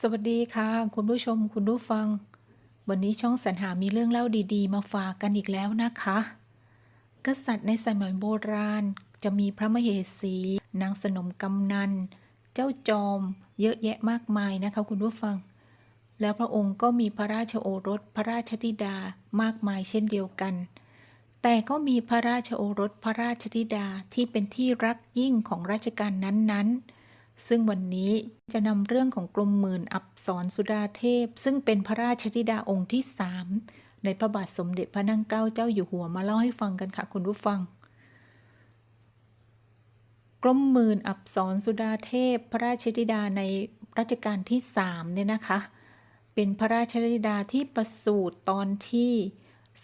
สวัสดีค่ะ คุณผู้ชมคุณผู้ฟัง วันนี้ช่องสรรหามีเรื่องเล่าดีๆ มาฝากกันอีกแล้วนะคะ กษัตริย์ในสมัยโบราณ จะมีพระมเหสี นางสนมกำนัน เจ้าจอม เยอะแยะมากมายนะคะ คุณผู้ฟัง แล้วพระองค์ก็มีพระราชโอรสพระราชธิดามากมายเช่นเดียวกัน แต่ก็มีพระราชโอรสพระราชธิดาที่เป็นที่รักยิ่งของราชการนั้นๆ ซึ่งวันนี้จะนำเรื่องของกรมหมื่นอับสรสุดาเทพ ซึ่งเป็นพระราชธิดาองค์ที่สามในพระบาทสมเด็จพระนั่งเกล้าเจ้าอยู่หัวมาเล่าให้ฟังกันค่ะคุณผู้ฟังกรมหมื่นอับสรสุดาเทพ พระราชธิดาในรัชกาลที่สามเนี่ยนะคะ เป็นพระราชธิดาที่ประสูติตอนที่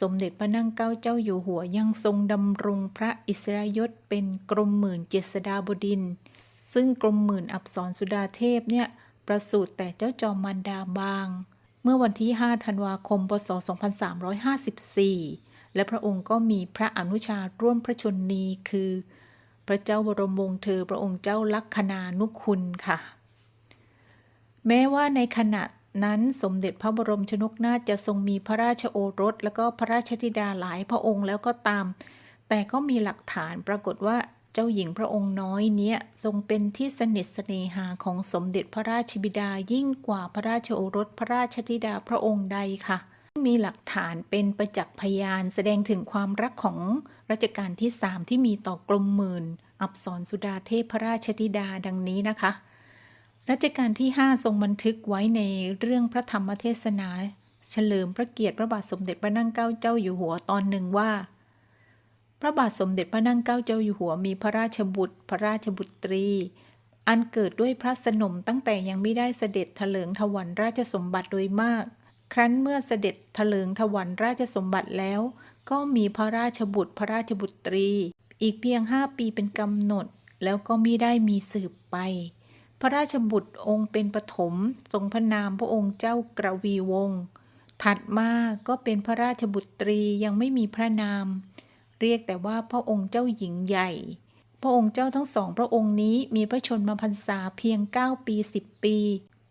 สมเด็จพระนั่งเกล้าเจ้าอยู่หัวยังทรงดำรงพระอิสริยยศเป็นกรมหมื่นเจษฎาบดินท ซึ่งกรมหมื่นอับสรสุดาเทพเนี่ยประสูติแต่เจ้าจอมมันดาบาง เมื่อวันที่ 5 ธันวาคม พศ 2354 และพระองค์ก็มีพระอนุชาร่วมพระชนนีคือ พระเจ้าบรมวงศ์เธอพระองค์เจ้าลักษณานุคุณค่ะ แม้ว่าในขณะนั้นสมเด็จพระบรมชนกนาถจะทรงมีพระราชโอรส และก็พระราชธิดาหลายพระองค์แล้วก็ตาม แต่ก็มีหลักฐานปรากฏว่า เจ้าหญิงพระองค์น้อยเนี้ยทรงเป็นที่สนิทสเนหาของสมเด็จพระราชบิดายิ่งกว่าพระราชโอรสพระราชธิดาพระองค์ใดค่ะ มีหลักฐานเป็นประจักษ์พยานแสดงถึงความรักของรัชกาลที่สามที่มีต่อกรมหมื่น อับสรสุดาเทพพระราชธิดาดังนี้นะคะ รัชกาลที่ 5 ทรงบันทึกไว้ในเรื่องพระธรรมเทศนา เฉลิมพระเกียรติพระบาทสมเด็จพระนั่งเกล้าเจ้าอยู่หัวตอนหนึ่งว่า พระบาทสมเด็จพระนั่งเกล้าเจ้าอยู่หัวมีพระราชบุตร พระราชบุตรี อันเกิดด้วยพระสนมตั้งแต่ยังไม่ได้เสด็จถลิงถวันราชสมบัติโดยมาก ครั้นเมื่อเสด็จถลิงถวันราชสมบัติแล้ว ก็มีพระราชบุตร พระราชบุตรี อีกเพียงห้าปีเป็นกำหนด แล้วก็มิได้มีสืบไป พระราชบุตรองค์เป็นปฐมทรงพระนามพระองค์เจ้ากระวีวงศ์ถัดมาก็เป็นพระราชบุตรียังไม่มีพระนาม เรียกแต่ว่าพระองค์เจ้าหญิงใหญ่ พระองค์เจ้าทั้งสองพระองค์นี้มีพระชนมาพรรษาเพียง 9 ปี 10 ปี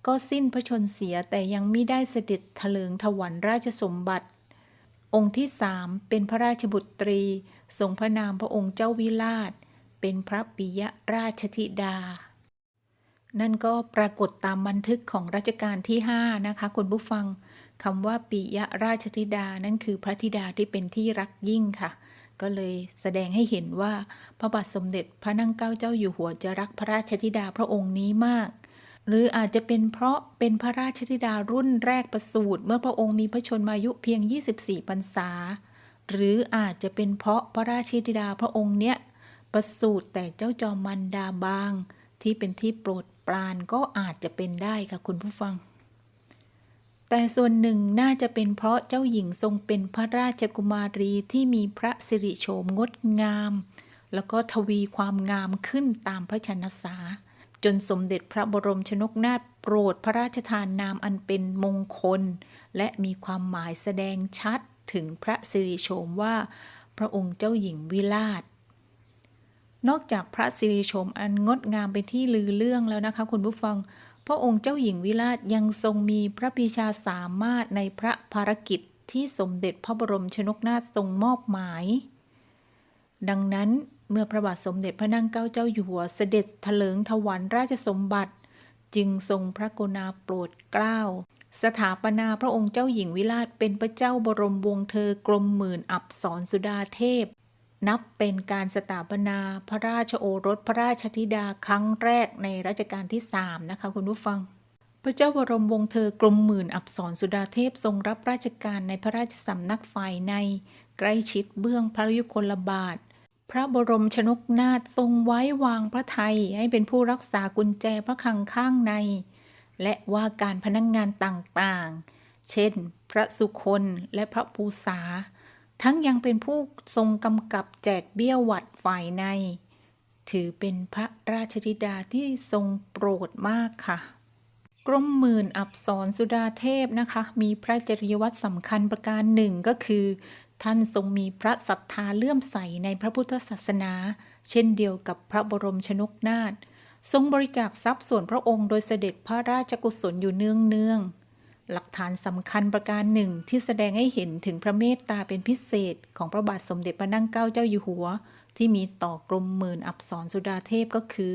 ก็สิ้นพระชนเสียแต่ยังไม่ได้เสด็จเถลิงถวันราชสมบัติ องค์ที่สามเป็นพระราชบุตรี ทรงพระนามพระองค์เจ้าวิราช เป็นพระปิยราชธิดา นั่นก็ปรากฏตามบันทึกของรัชกาลที่ 5 นะคะคุณผู้ฟังคำว่าปิยราชธิดานั่นคือพระธิดาที่เป็นที่รักยิ่งค่ะ ก็เลยแสดงให้เห็นว่าพระบาทสมเด็จพระนั่งเกล้าเจ้าอยู่หัวจะรักพระราชธิดาพระองค์นี้มาก หรืออาจจะเป็นเพราะเป็นพระราชธิดารุ่นแรกประสูติเมื่อพระองค์มีพระชนมายุเพียง 24พรรษา หรืออาจจะเป็นเพราะพระราชธิดาพระองค์เนี้ยประสูติแต่เจ้าจอมมันดาบาง ที่เป็นที่โปรดปรานก็อาจจะเป็นได้ค่ะคุณผู้ฟัง แต่ส่วนหนึ่งน่าจะเป็นเพราะเจ้าหญิงทรงเป็นพระราชกุมารีที่มีพระสิริโฉมงดงาม แล้วก็ทวีความงามขึ้นตามพระชนสา จนสมเด็จพระบรมชนกนาถโปรดพระราชทานนามอันเป็นมงคล และมีความหมายแสดงชัดถึงพระสิริโฉมว่า พระองค์เจ้าหญิงวิลาศนอกจากพระสิริโฉมอันงดงามเป็นที่ลือเรื่องแล้วนะคะคุณผู้ฟัง พระองค์เจ้าหญิงวิราชยังทรงมีพระปีชาสามารถในพระภารกิจที่สมเด็จพระบรมชนกนาถทรงมอบหมาย ดังนั้นเมื่อพระบาทสมเด็จพระนั่งเกล้าเจ้าอยู่หัวเสด็จถลิงถวันราชสมบัติ จึงทรงพระกรุณาโปรดเกล้า สถาปนาพระองค์เจ้าหญิงวิราชเป็นพระเจ้าบรมวงศ์เธอกรมหมื่นอับสรสุดาเทพ นับเป็นการสถาปนาพระราชโอรสพระราชธิดาครั้งแรกในรัชกาลที่สามนะคะคุณผู้ฟัง พระเจ้าบรมวงศ์เธอกรมหมื่นอับสรสุดาเทพทรงรับราชการในพระราชสำนักฝ่ายใน ใกล้ชิดเบื้องพระยุคลบาท พระบรมชนกนาถทรงไว้วางพระไทยให้เป็นผู้รักษากุญแจพระคลังข้างใน และว่าการพนักงงานต่างๆ เช่น พระสุคนและพระภูษา ทั้งยังเป็นผู้ทรงกำกับแจกเบี้ยหวัดฝ่ายใน ถือเป็นพระราชธิดาที่ทรงโปรดมากค่ะ กรมหมื่นอับสรสุดาเทพนะคะ มีพระจริยวัตรสำคัญประการหนึ่งก็คือ ท่านทรงมีพระศรัทธาเลื่อมใสในพระพุทธศาสนา เช่นเดียวกับพระบรมชนกนาถทรงบริจาคทรัพย์ส่วนพระองค์โดยเสด็จพระราชกุศลอยู่เนืองเนือง หลักฐานสำคัญประการหนึ่งที่แสดงให้เห็นถึงพระเมตตาเป็นพิเศษ ของพระบาทสมเด็จพระนั่งเกล้าเจ้าอยู่หัว ที่มีต่อกรมหมื่นอับสรสุดาเทพก็คือ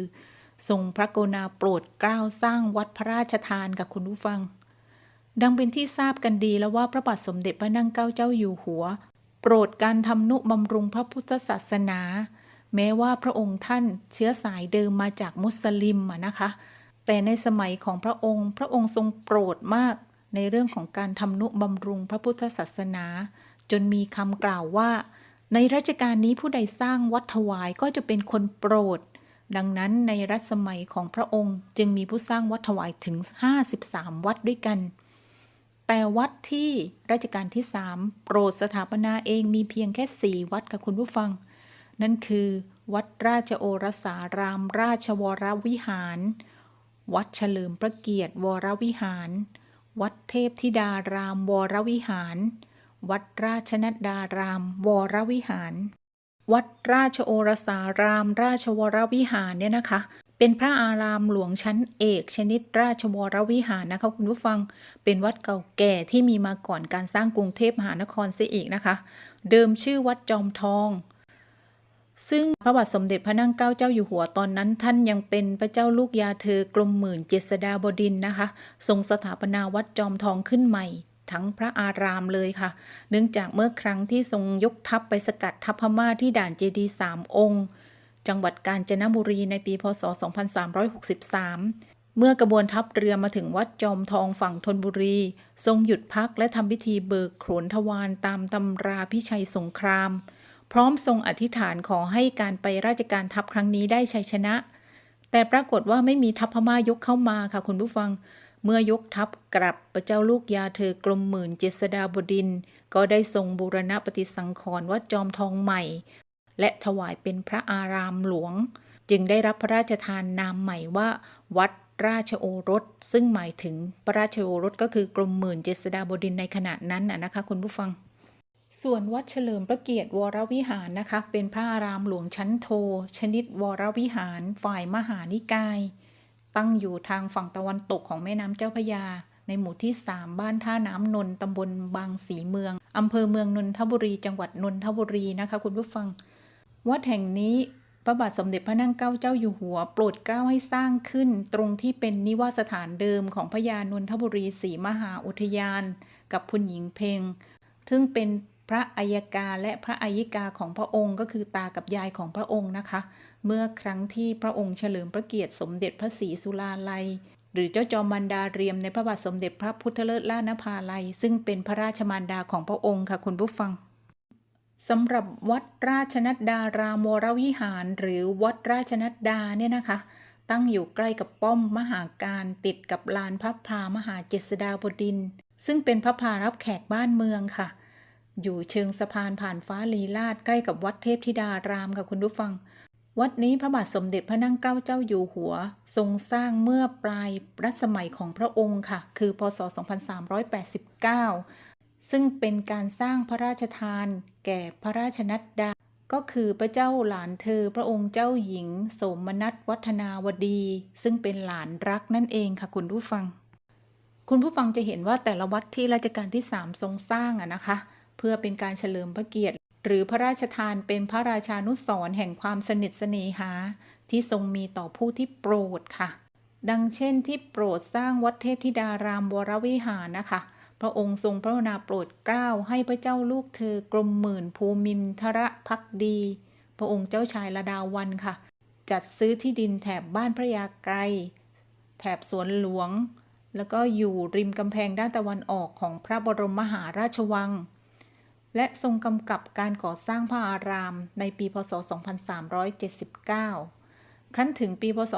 ทรงพระกรุณาโปรดเกล้าสร้างวัดพระราชทานกับคุณผู้ฟัง ดังเป็นที่ทราบกันดีแล้วว่าพระบาทสมเด็จพระนั่งเกล้าเจ้าอยู่หัว โปรดการทำนุบำรุงพระพุทธศาสนา แม้ว่าพระองค์ท่านเชื้อสายเดิมมาจากมุสลิมะนะคะแต่ในสมัยของพระองค์ พระองค์ทรงโปรดมาก ในเรื่องของการทำนุบำรุงพระพุทธศาสนา จนมีคำกล่าวว่า ในรัชกาลนี้ผู้ใดสร้างวัดถวายก็จะเป็นคนโปรด ดังนั้นในรัชสมัยของพระองค์จึงมีผู้สร้างวัดถวายถึง 53 วัดด้วยกัน แต่วัดที่รัชกาลที่ 3 โปรดสถาปนาเองมีเพียงแค่ 4 วัดกับคุณผู้ฟัง นั่นคือวัดราชโอรสารามราชวรวิหาร วัดเฉลิมพระเกียรติวรวิหาร วัดเทพธิดารามวรวิหาร วัดราชนัดดารามวรวิหาร วัดราชโอรสาราม ราชวรวิหารเนี่ยนะคะ เป็นพระอารามหลวงชั้นเอกชนิดราชวรวิหารนะคะคุณผู้ฟัง เป็นวัดเก่าแก่ที่มีมาก่อนการสร้างกรุงเทพมหานครเสียอีกนะคะ เดิมชื่อวัดจอมทอง ซึ่งพระบาทสมเด็จพระนั่งเกล้าเจ้าอยู่หัวตอนนั้น ท่านยังเป็นพระเจ้าลูกยาเธอกรมหมื่นเจษฎาบดินนะคะ ทรงสถาปนาวัดจอมทองขึ้นใหม่ ทั้งพระอารามเลยค่ะ เนื่องจากเมื่อครั้งที่ทรงยกทัพไปสกัดทัพพม่าที่ด่านเจดีสามองค์ จังหวัดกาญจนบุรีในปีพศ 2363เมื่อกระบวนทัพเรือมาถึงวัดจอมทองฝั่งธนบุรี ทรงหยุดพักและทำพิธีเบิกโขนทวารตามตำราพิชัยสงคราม พร้อมทรงอธิษฐานขอให้การไปราชการทัพครั้งนี้ได้ชัยชนะ แต่ปรากฏว่าไม่มีทัพพม่ายกเข้ามาค่ะคุณผู้ฟัง เมื่อยกทัพกลับพระเจ้าลูกยาเธอกรมหมื่นเจษฎาบดิน ก็ได้ทรงบูรณะปฏิสังขรณ์วัดจอมทองใหม่ และถวายเป็นพระอารามหลวง จึงได้รับพระราชทานนามใหม่ว่าวัดราชโอรส ซึ่งหมายถึงพระราชโอรสก็คือกรมหมื่นเจษฎาบดินในขณะนั้นนะคะคุณผู้ฟัง ส่วนวัดเฉลิมพระเกียรติวรวิหารนะคะ เป็นพระอารามหลวงชั้นโท ชนิดวรวิหารฝ่ายมหานิกาย ตั้งอยู่ทางฝั่งตะวันตกของแม่น้ำเจ้าพระยา ในหมู่ที่ 3 บ้านท่าน้ำนนตำบลบางสีเมืองอำเภอเมืองนนทบุรี จังหวัดนนทบุรีนะคะคุณผู้ฟัง วัดแห่งนี้พระบาทสมเด็จพระนั่งเกล้าเจ้าอยู่หัว โปรดเกล้าให้สร้างขึ้น ตรงที่เป็นนิวาสถานเดิมของพระยานนทบุรีศรีมหาอุทยาน กับคุณหญิงเพงซึ่งเป็น พระอัยกาและพระอัยิกาของพระองค์ก็คือตากับยายของพระองค์นะคะ เมื่อครั้งที่พระองค์เฉลิมพระเกียรติสมเด็จพระศรีสุราลัย หรือเจ้าจอมมันดาเรียมในพระบาทสมเด็จพระพุทธเลิศล่านภาลัย ซึ่งเป็นพระราชมารดาของพระองค์ค่ะคุณผู้ฟังสำหรับวัดราชนัดดารามวรวิหาร หรือวัดราชนัดดาเนี่ยนะคะ ตั้งอยู่ใกล้กับป้อมมหาการติดกับลานพระพรามหาเจษฎาบดินทร์ซึ่งเป็นพระพารับแขกบ้านเมืองค่ะ อยู่เชิงสะพานผ่านฟ้าลีลาดใกล้กับวัดเทพธิดารามค่ะคุณผู้ฟัง วัดนี้พระบาทสมเด็จพระนั่งเกล้าเจ้าอยู่หัว ทรงสร้างเมื่อปลายรัชสมัยของพระองค์ค่ะ คือพศ 2389 ซึ่งเป็นการสร้างพระราชทาน แก่พระราชนัดดา ก็คือพระเจ้าหลานเธอพระองค์เจ้าหญิง โสมนัสวัฒนาวดี ซึ่งเป็นหลานรักนั่นเองค่ะคุณผู้ฟัง คุณผู้ฟังจะเห็นว่าแต่ละวัดที่รัชกาลที่ 3 ทรงสร้างอะนะคะ เพื่อเป็นการเฉลิมพระเกียรติ หรือพระราชทานเป็นพระราชานุสรณ์แห่งความสนิทเสน่หา ที่ทรงมีต่อผู้ที่โปรดค่ะ ดังเช่นที่โปรดสร้างวัดเทพธิดารามวรวิหารนะคะ พระองค์ทรงพระกรุณาโปรดเกล้าให้พระเจ้าลูกเธอกรมหมื่นภูมินทรพักดี พระองค์เจ้าชายระดาวันค่ะ จัดซื้อที่ดินแถบบ้านพระยาไกรแถบสวนหลวงแล้วก็อยู่ริมกำแพงด้านตะวันออกของพระบรมมหาราชวัง และทรงกำกับการก่อสร้างพระอารามในปีพศ 2379 ครั้นถึงปีพศ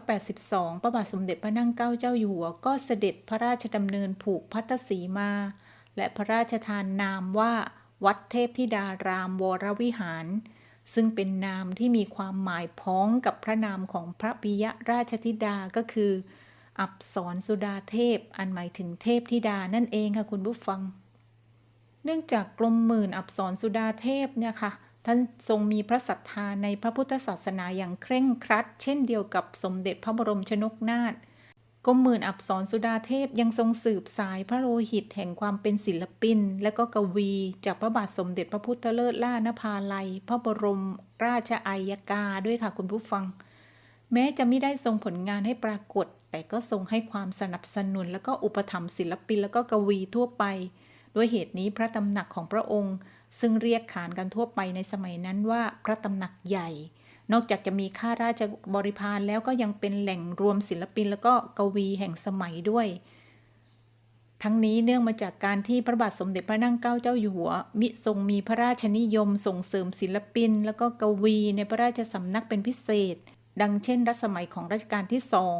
2382 พระบาทสมเด็จพระนั่งเกล้าเจ้าอยู่หัว ก็เสด็จพระราชดำเนินผูกพัทสีมา และพระราชทานนามว่าวัดเทพธิดารามวรวิหาร ซึ่งเป็นนามที่มีความหมายพ้องกับพระนามของพระปิยราชธิดาก็คือ อับสรสุดาเทพ อันหมายถึงเทพธิดานั่นเองค่ะคุณผู้ฟัง เนื่องจากกรมหมื่นอับสรสุดาเทพเนี่ยค่ะ ท่านทรงมีพระศรัทธาในพระพุทธศาสนาอย่างเคร่งครัด เช่นเดียวกับสมเด็จพระบรมชนกนาถกรมหมื่นอับสรสุดาเทพยังทรงสืบสายพระโลหิตแห่งความเป็นศิลปิน และก็กวี จากพระบาทสมเด็จพระพุทธเลิศล่านภาลัย พระบรมราชอัยกาด้วยค่ะคุณผู้ฟัง แม้จะไม่ได้ทรงผลงานให้ปรากฏ แต่ก็ทรงให้ความสนับสนุน และก็อุปถัมภ์ศิลปินและก็กวีทั่วไป ด้วยเหตุนี้พระตำหนักของพระองค์ ซึ่งเรียกขานกันทั่วไปในสมัยนั้นว่าพระตำหนักใหญ่ นอกจากจะมีข้าราชบริพารแล้วก็ยังเป็นแหล่งรวมศิลปินและก็กวีแห่งสมัยด้วย ทั้งนี้เนื่องมาจากการที่พระบาทสมเด็จพระนั่งเกล้าเจ้าอยู่หัว มิทรงมีพระราชนิยมส่งเสริมศิลปิน และก็กวีในพระราชสำนักเป็นพิเศษ ดังเช่น รัชสมัยของรัชกาลที่สอง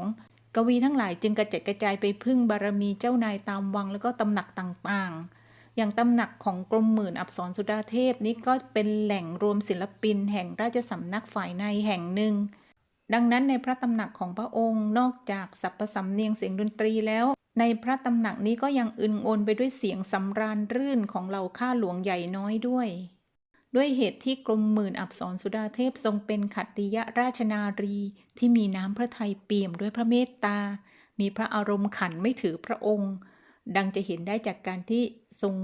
กวีทั้งหลายจึงกระจัดกระจายไปพึ่งบารมีเจ้านายตามวังและก็ตำหนักต่างๆ อย่างตำหนักของกรมหมื่นอับสรสุดาเทพนี้ก็เป็นแหล่งรวมศิลปินแห่งราชสำนักฝ่ายในแห่งหนึ่ง ดังนั้นในพระตำหนักของพระองค์นอกจากสัพพสำเนียงเสียงดนตรีแล้ว ในพระตำหนักนี้ก็ยังอึนโอนไปด้วยเสียงสำราญรื่นของเหล่าข้าหลวงใหญ่น้อยด้วย ด้วยเหตุที่กรมหมื่นอับสรสุดาเทพทรงเป็นขัตติยราชนารีที่มีน้ำพระทัยเปี่ยมด้วยพระเมตตา มีพระอารมณ์ขันไม่ถือพระองค์ ดังจะเห็นได้จากการที่ทรง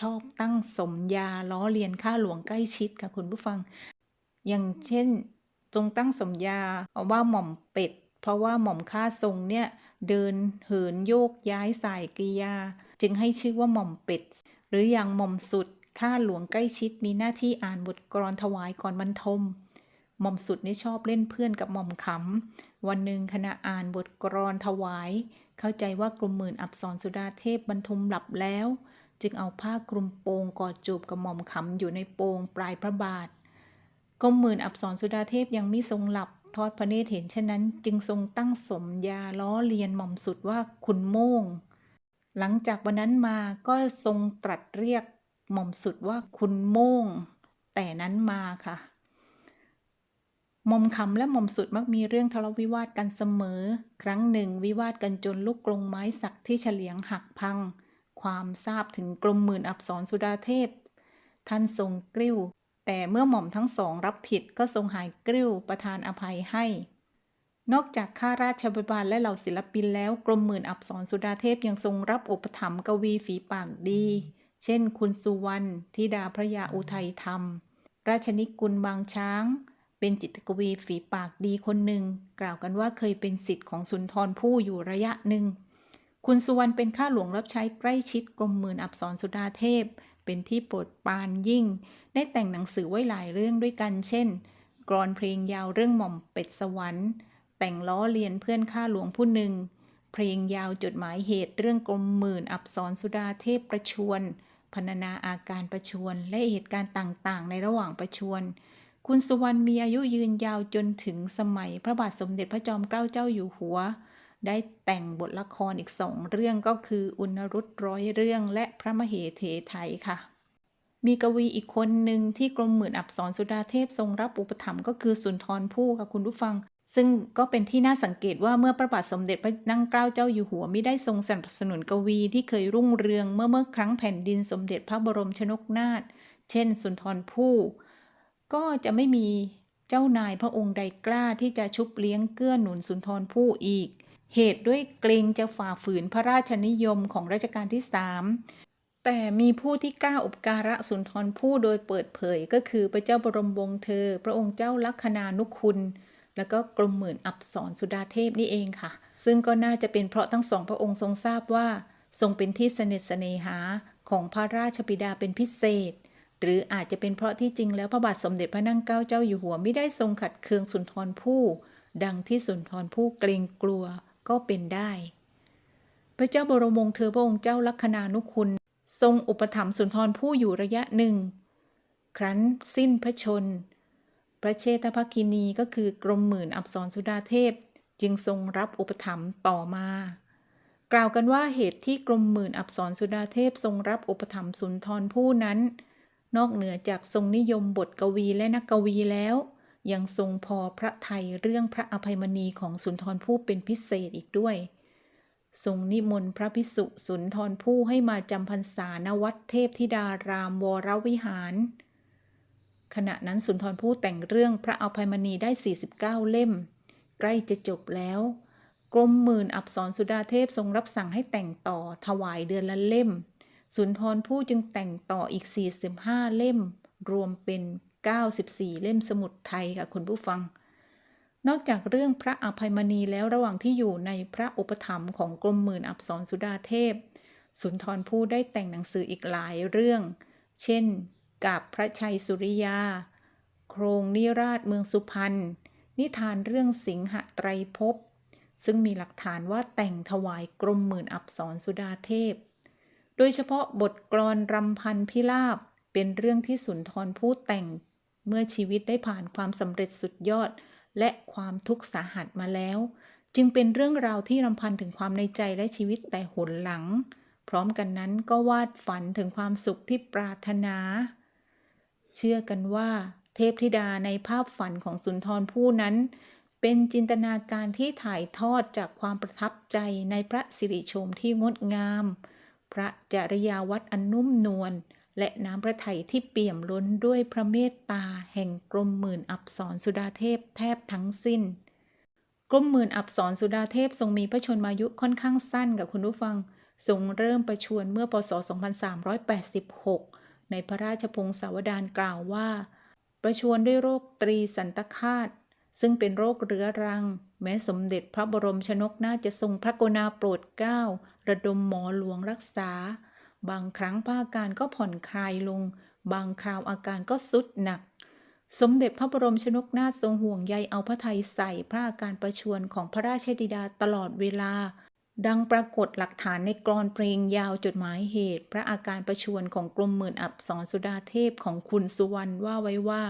ชอบตั้งสมญาล้อเลียนข้าหลวงใกล้ชิดค่ะคุณผู้ฟัง อย่างเช่น ทรงตั้งสมญาเอาว่าหม่อมเป็ด เพราะว่าหม่อมข้าทรงเนี่ยเดินเหินโยกย้ายสายกริยา จึงให้ชื่อว่าหม่อมเป็ด หรืออย่างหม่อมสุดข้าหลวงใกล้ชิดมีหน้าที่อ่านบทกลอนถวายก่อนบรรทมหม่อมสุดนี่ชอบเล่นเพื่อนกับหม่อมขำวันหนึ่งขณะอ่านบทกลอนถวาย เข้าใจว่ากลุ่มหมื่นอับสรสุดาเทพบรรทมหลับแล้ว จึงเอาผ้าคลุมโปงกอดจูบกับหม่อมขำอยู่ในโปงปลายพระบาทกรมหมื่นอับสรสุดาเทพยังไม่ทรงหลับทอดพระเนตรเห็นเช่นนั้น จึงทรงตั้งสมญาล้อเลียนหม่อมสุดว่าคุณโม่ง หลังจากวันนั้นมาก็ทรงตรัสเรียกหม่อมสุดว่าคุณโม่ง แต่นั้นมาค่ะ มอมคำและมอมสุดมักมีเรื่องทะเลาะวิวาทกันเสมอ ครั้งหนึ่งวิวาทกันจนลูกกรงไม้สักที่เฉลียงหักพัง ความทราบถึงกรมหมื่นอับสรสุดาเทพ ท่านทรงกริ้ว แต่เมื่อหม่อมทั้งสองรับผิดก็ทรงหายกริ้วประทานอภัยให้ นอกจากข้าราชบริบาลและเหล่าศิลปินแล้วกรมหมื่นอับสรสุดาเทพยังทรงรับอุปถัมภ์กวีฝีปากดี เช่น คุณสุวรรณธิดาพระยาอุทัยธรรม ราชนิกุลบางช้าง เป็นจิตกวีฝีปากดีคนหนึ่ง กล่าวกันว่าเคยเป็นสิทธิ์ของสุนทรภู่อยู่ระยะหนึ่ง คุณสุวรรณเป็นข้าหลวงรับใช้ใกล้ชิดกรมหมื่นอับสรสุดาเทพ เป็นที่โปรดปรานยิ่ง ได้แต่งหนังสือไว้หลายเรื่องด้วยกัน เช่น กรอนเพลงยาวเรื่องหม่อมเป็ดสวรรค์ แต่งล้อเลียนเพื่อนข้าหลวงผู้หนึ่ง เพลงยาวจดหมายเหตุเรื่องกรมหมื่นอับสรสุดาเทพประชวนพรรณนาอาการประชวนและเหตุการณ์ต่างๆ ในระหว่างประชวน คุณสุวรรณมีอายุยืนยาวจนถึงสมัยพระบาทสมเด็จพระจอมเกล้าเจ้าอยู่หัว ได้แต่งบทละครอีกสองเรื่องก็คืออุณรุตร้อยเรื่องและพระมเหเถไทยค่ะ มีกวีอีกคนหนึ่งที่กรมหมื่นอับสรสุดาเทพทรงรับอุปถัมภ์ก็คือสุนทรภู่ค่ะคุณผู้ฟัง ซึ่งก็เป็นที่น่าสังเกตว่าเมื่อพระบาทสมเด็จพระนั่งเกล้าเจ้าอยู่หัวไม่ได้ทรงสนับสนุนกวีที่เคยรุ่งเรืองเมื่อเมื่อครั้งแผ่นดินสมเด็จพระบรมชนกนาถเช่น สุนทรภู่ ก็จะไม่มีเจ้านายพระองค์ใดกล้าที่จะชุบเลี้ยงเกื้อหนุนสุนทรภู่อีก เหตุด้วยเกรงจะฝ่าฝืนพระราชนิยมของรัชกาลที่สามแต่มีผู้ที่กล้าอุปการะสุนทรภู่โดยเปิดเผยก็คือพระเจ้าบรมวงศ์เธอ พระองค์เจ้าลัคนานุคุณ แล้วก็กรมหมื่นอับสรสุดาเทพนี่เองค่ะ ซึ่งก็น่าจะเป็นเพราะทั้งสองพระองค์ทรงทราบว่า ทรงเป็นที่สนิทสเนหาของพระราชบิดาเป็นพิเศษ หรืออาจจะเป็นเพราะที่จริงแล้วพระบาทสมเด็จพระนั่งเกล้าเจ้าอยู่หัวไม่ได้ทรงขัดเคืองสุนทรภู่ดังที่สุนทรภู่เกรงกลัวก็เป็นได้ พระเจ้าบรมวงศ์เธอพระองค์เจ้าลัคนานุคุณ ทรงอุปถัมภ์สุนทรภู่อยู่ระยะหนึ่ง ครั้นสิ้นพระชน พระเชษฐภคินีก็คือกรมหมื่นอับสรสุดาเทพ จึงทรงรับอุปถัมภ์ต่อมา กล่าวกันว่าเหตุที่กรมหมื่นอับสรสุดาเทพทรงรับอุปถัมภ์สุนทรภู่นั้น นอกเหนือจากทรงนิยมบทกวีและนักกวีแล้ว ยังทรงพอพระไทยเรื่องพระอภัยมณีของสุนทรภู่เป็นพิเศษอีกด้วย ทรงนิมนต์พระพิสุสุนทรภู่ให้มาจำพรรษาณวัดเทพธิดารามวรวิหาร ขณะนั้นสุนทรภู่แต่งเรื่องพระอภัยมณีได้ 49 เล่ม ใกล้จะจบแล้วกรมหมื่นอับสรสุดาเทพทรงรับสั่งให้แต่งต่อถวายเดือนละเล่ม สุนทรภู่จึงแต่งต่ออีก 45 เล่ม รวมเป็น 94 เล่มสมุดไทยค่ะคุณผู้ฟัง นอกจากเรื่องพระอภัยมณีแล้วระหว่างที่อยู่ในพระอุปถัมภ์ของกรมหมื่นอับสรสุดาเทพ สุนทรภู่ได้แต่งหนังสืออีกหลายเรื่อง เช่นกาบพระชัยสุริยา โครงนิราชเมืองสุพรรณ นิทานเรื่องสิงหไตรภพซึ่งมีหลักฐานว่าแต่งถวายกรมหมื่นอับสรสุดาเทพ โดยเฉพาะบทกลอนรำพันพิลาบเป็นเรื่องที่สุนทรภู่แต่ง เมื่อชีวิตได้ผ่านความสำเร็จสุดยอด และความทุกข์สาหัสมาแล้ว จึงเป็นเรื่องราวที่รำพันถึงความในใจและชีวิตแต่หนหลัง พร้อมกันนั้นก็วาดฝันถึงความสุขที่ปรารถนา เชื่อกันว่า เทพธิดาในภาพฝันของสุนทรภู่นั้น เป็นจินตนาการที่ถ่ายทอดจากความประทับใจในพระสิริโฉมที่งดงาม พระจริยาวัดอันนุ่มนวลและน้ำพระทัยที่เปี่ยมล้นด้วยพระเมตตาแห่งกรมหมื่นอับสรสุดาเทพแทบทั้งสิ้นกรมหมื่นอับสรสุดาเทพทรงมีพระชนมายุค่อนข้างสั้นกับคุณผู้ฟัง ทรงเริ่มประชวรเมื่อปศ 2386 ในพระราชพงศาวดารกล่าวว่า ประชวรด้วยโรคตรีสันตคาตซึ่งเป็นโรคเรื้อรัง แม้สมเด็จพระบรมชนกน่าจะทรงพระกรุณาโปรดเกล้า ระดมหมอหลวงรักษา บางครั้งพระอาการก็ผ่อนคลายลง บางคราวอาการก็สุดหนัก สมเด็จพระบรมชนกนาถทรงห่วงใยเอาพระทัยใส่พระอาการประชวรของพระราชธิดาตลอดเวลา ดังปรากฏหลักฐานในกรอนเพลงยาวจดหมายเหตุ พระอาการประชวรของกรมหมื่นอับสรสุดาเทพของคุณสุวรรณว่าไว้ว่า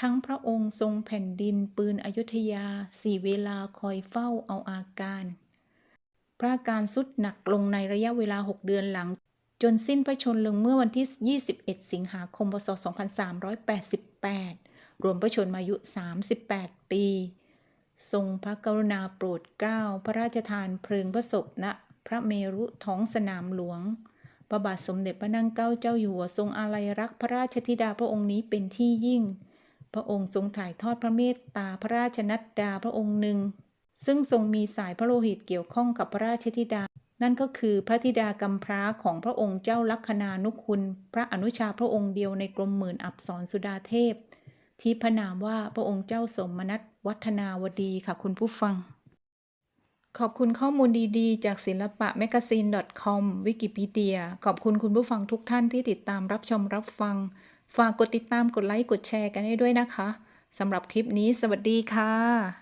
ทั้งพระองค์ทรงแผ่นดินปืนอยุธยาสี่เวลาคอยเฝ้าเอาอาการ พระอาการสุดหนักลงในระยะเวลา 6 เดือนหลัง จนสิ้นพระชนลงเมื่อวันที่ 21 สิงหาคม พศ 2388 รวมพระชนมายุ 38 ปี ทรงพระกรุณาโปรดเกล้าพระราชทานเพลิงพระศพณะพระเมรุท้องสนามหลวงพระบาทสมเด็จพระนั่งเกล้าเจ้าอยู่หัวทรงอาลัยรักพระราชธิดาพระองค์นี้เป็นที่ยิ่ง พระองค์ทรงถ่ายทอดพระเมตตาพระราชนัดดาพระองค์หนึ่ง ซึ่งทรงมีสายพระโลหิตเกี่ยวข้องกับพระราชธิดา นั่นก็คือพระธิดากำพร้าของพระองค์เจ้าลัคนานุคุณ พระอนุชาพระองค์เดียวในกรมหมื่นอับสรสุดาเทพ ที่พระนามว่าพระองค์เจ้าสมนัตวัฒนาวดีค่ะคุณผู้ฟัง ขอบคุณข้อมูลดีๆ จากศิลปะ m a g a z i n e com วิกิพีเดียขอบคุณคุณผู้ฟังทุกท่านที่ติดตามรับชมรับฟัง ฝากกดติดตามกดไลค์กดแชร์กันให้ด้วยนะคะสำหรับคลิปนี้สวัสดีค่ะ